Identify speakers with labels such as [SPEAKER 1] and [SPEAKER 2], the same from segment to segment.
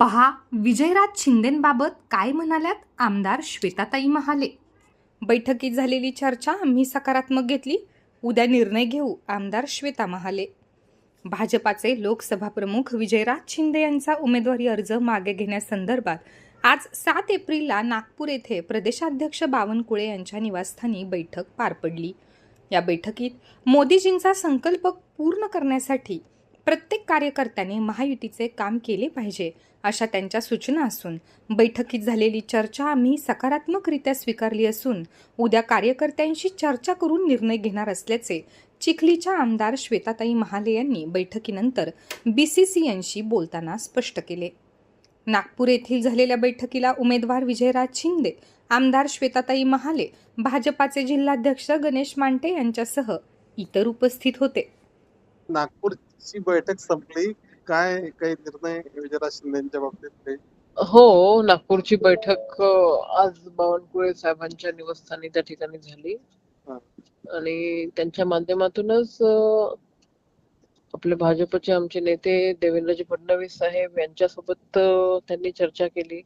[SPEAKER 1] पहा विजयराज शिंदेंबाबत काय म्हणाल्यात आमदार श्वेताताई महाले? बैठकीत झालेली चर्चा आम्ही सकारात्मक घेतली उद्या निर्णय घेऊ आमदार श्वेता महाले. भाजपाचे लोकसभा प्रमुख विजयराज शिंदे यांचा उमेदवारी अर्ज मागे घेण्यासंदर्भात आज सात एप्रिलला नागपूर येथे प्रदेशाध्यक्ष बावनकुळे यांच्या निवासस्थानी बैठक पार पडली. या बैठकीत मोदीजींचा संकल्प पूर्ण करण्यासाठी प्रत्येक कार्यकर्त्याने महायुतीचे काम केले पाहिजे अशा त्यांच्या सूचना असून. बैठकीत झालेली चर्चा आम्ही सकारात्मकरित्या स्वीकारली असून उद्या कार्यकर्त्यांशी चर्चा करून निर्णय घेणार असल्याचे चिखलीच्या आमदार श्वेताताई महाले यांनी बैठकीनंतर बी सी सी एनशी बोलताना स्पष्ट केले. नागपूर येथील झालेल्या बैठकीला उमेदवार विजयराज शिंदे आमदार श्वेताताई महाले भाजपाचे जिल्हाध्यक्ष गणेश मांटे यांच्यासह इतर उपस्थित होते.
[SPEAKER 2] नागपूरची बैठक संपली. काय काही निर्णय विजयराज शिंदेच्या बाबतीत
[SPEAKER 3] हो नागपूरची बैठक आज बावनकुळे साहेबांच्या निवासस्थानी त्या ठिकाणी झाली. आणि त्यांच्या माध्यमातूनच आपले भाजपचे आमचे नेते देवेंद्रजी फडणवीस साहेब यांच्यासोबत त्यांनी चर्चा केली.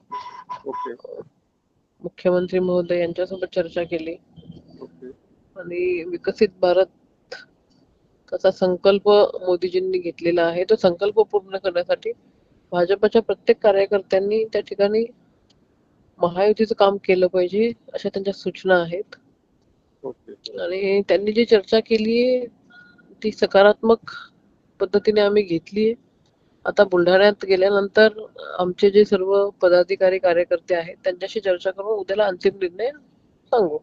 [SPEAKER 3] मुख्यमंत्री महोदय यांच्यासोबत चर्चा केली. आणि विकसित भारत त्याचा संकल्प मोदीजींनी घेतलेला आहे. तो संकल्प पूर्ण करण्यासाठी भाजपच्या प्रत्येक कार्यकर्त्यांनी त्या ठिकाणी महायुतीचं काम केलं पाहिजे अशा त्यांच्या सूचना आहेत. आणि त्यांनी जी चर्चा केली ती सकारात्मक पद्धतीने आम्ही घेतली आता बुलढाण्यात गेल्यानंतर आमचे जे सर्व पदाधिकारी कार्यकर्ते आहेत त्यांच्याशी चर्चा करून उद्याला अंतिम निर्णय सांगू.